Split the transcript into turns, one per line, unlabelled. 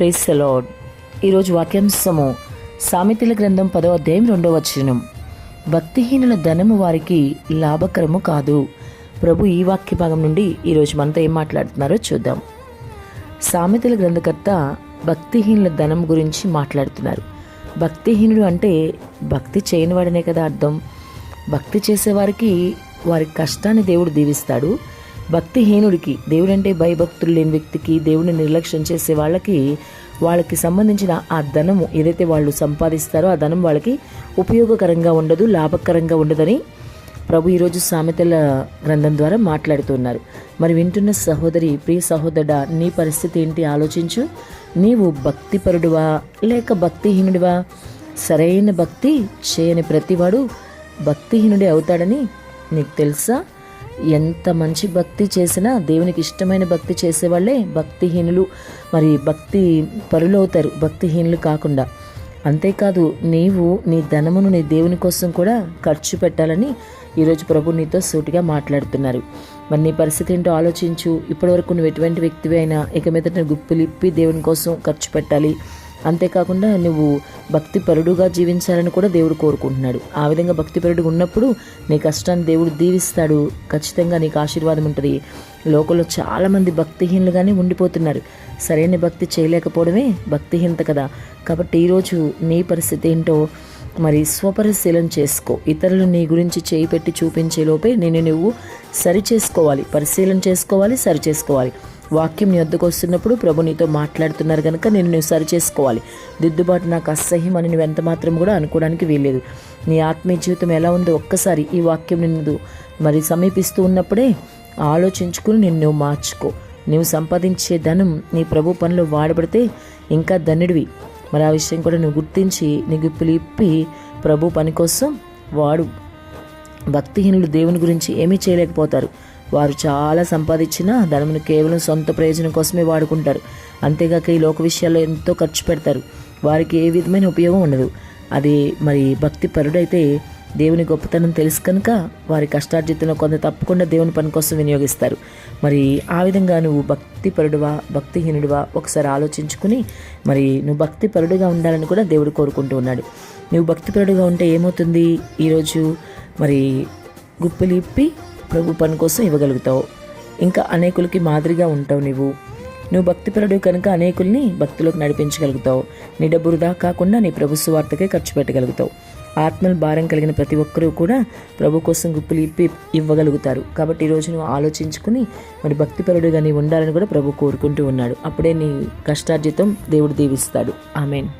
Price lord ఈరోజు వాక్యాంశము సామెతల గ్రంథం పదో అధ్యాయం రెండవ వచనం. భక్తిహీనుల ధనము వారికి లాభకరము కాదు. ప్రభు ఈ వాక్య భాగం నుండి ఈరోజు మనతో ఏం మాట్లాడుతున్నారో చూద్దాం. సామెతల గ్రంథకర్త భక్తిహీనుల ధనం గురించి మాట్లాడుతున్నారు. భక్తిహీనుడు అంటే భక్తి చేయనివాడనే కదా అర్థం. భక్తి చేసేవారికి వారి కష్టాన్ని దేవుడు దీవిస్తాడు. భక్తిహీనుడికి దేవుడంటే భయభక్తులు లేని వ్యక్తికి దేవుడిని నిర్లక్ష్యం చేసే వాళ్ళకి వాళ్ళకి సంబంధించిన ఆ ధనము ఏదైతే వాళ్ళు సంపాదిస్తారో ఆ ధనం వాళ్ళకి ఉపయోగకరంగా ఉండదు లాభకరంగా ఉండదని ప్రభు ఈరోజు సామెతల గ్రంథం ద్వారా మాట్లాడుతున్నారు. మరి వింటున్న సహోదరి ప్రియ సహోదరుడా నీ పరిస్థితి ఏంటి? ఆలోచించు. నీవు భక్తిపరుడువా? లేక భక్తిహీనుడివా? సరైన భక్తి చేయని ప్రతివాడు భక్తిహీనుడే అవుతాడని నీకు తెలుసా? ఎంత మంచి భక్తి చేసినా దేవునికి ఇష్టమైన భక్తి చేసేవాళ్ళే భక్తిహీనులు. మరి భక్తి పరులవుతారు భక్తిహీనులు కాకుండా. అంతేకాదు నీవు నీ ధనమును నీ దేవుని కోసం కూడా ఖర్చు పెట్టాలని ఈరోజు ప్రభు నీతో సూటిగా మాట్లాడుతున్నారు. మరి నీ పరిస్థితి ఏంటో ఆలోచించు. ఇప్పటివరకు నువ్వు ఎటువంటి వ్యక్తివి అయినా ఇక మీద గుప్పిలిప్పి దేవుని కోసం ఖర్చు పెట్టాలి. అంతేకాకుండా నువ్వు భక్తిపరుడుగా జీవించాలని కూడా దేవుడు కోరుకుంటున్నాడు. ఆ విధంగా భక్తిపరుడుగా ఉన్నప్పుడు నీ కష్టాన్ని దేవుడు దీవిస్తాడు. ఖచ్చితంగా నీకు ఆశీర్వాదం ఉంటుంది. లోకంలో చాలామంది భక్తిహీనులుగానే ఉండిపోతున్నారు. సరైన భక్తి చేయలేకపోవడమే భక్తిహీనత కదా. కాబట్టి ఈరోజు నీ పరిస్థితి ఏంటో మరి స్వపరిశీలన చేసుకో. ఇతరులు నీ గురించి చేయి పెట్టి చూపించే లోపే నేను నువ్వు సరి చేసుకోవాలి పరిశీలన చేసుకోవాలి సరి చేసుకోవాలి వాక్యం నీ వద్దకు వస్తున్నప్పుడు ప్రభు నీతో మాట్లాడుతున్నారు కనుక నేను నువ్వు సరి చేసుకోవాలి దిద్దుబాటు నాకు అసహ్యం అని నువ్వు ఎంత మాత్రం కూడా అనుకోవడానికి వీల్లేదు. నీ ఆత్మీయ జీవితం ఎలా ఉందో ఒక్కసారి ఈ వాక్యం నిన్ను మరి సమీపిస్తూ ఉన్నప్పుడే ఆలోచించుకుని నిన్ను నువ్వు మార్చుకో. నువ్వు సంపాదించే ధనం నీ ప్రభు పనిలో వాడబడితే ఇంకా ధనుడివి మరి ఆ విషయం కూడా నువ్వు గుర్తించి నీ గుప్పులు ఇప్పి ప్రభు పని కోసం వాడు. భక్తిహీనులు దేవుని గురించి ఏమీ చేయలేకపోతారు. వారు చాలా సంపాదించినా ధనమును కేవలం సొంత ప్రయోజనం కోసమే వాడుకుంటారు. అంతేగాక ఈ లోక విషయాల్లో ఎంతో ఖర్చు పెడతారు. వారికి ఏ విధమైన ఉపయోగం ఉండదు. అది మరి భక్తి పరుడైతే దేవుని గొప్పతనం తెలుసు కనుక వారి కష్టార్జితంలో కొంత తప్పకుండా దేవుని పని కోసం వినియోగిస్తారు. మరి ఆ విధంగా నువ్వు భక్తి పరుడువా భక్తిహీనుడివా ఒకసారి ఆలోచించుకుని మరి నువ్వు భక్తి పరుడుగా ఉండాలని కూడా దేవుడు కోరుకుంటూ ఉన్నాడు. నువ్వు భక్తిపరుడుగా ఉంటే ఏమవుతుంది? ఈరోజు మరి గుప్పిలి ఇప్పి ప్రభు పని కోసం ఇవ్వగలుగుతావు. ఇంకా అనేకులకి మాదిరిగా ఉంటావు నువ్వు నువ్వు భక్తిపరుడు కనుక అనేకుల్ని భక్తులకు నడిపించగలుగుతావు. నీ డబ్బు వృధా కాకుండా నీ ప్రభు సువార్తకే ఖర్చు పెట్టగలుగుతావు. ఆత్మల భారం కలిగిన ప్రతి ఒక్కరూ కూడా ప్రభు కోసం గుప్పులు ఇప్పి ఇవ్వగలుగుతారు. కాబట్టి ఈరోజు నువ్వు ఆలోచించుకుని మరి భక్తిపరుడుగా నీ ఉండాలని కూడా ప్రభు కోరుకుంటూ ఉన్నాడు. అప్పుడే నీ కష్టార్జితం దేవుడు దీవిస్తాడు. ఆమెన్.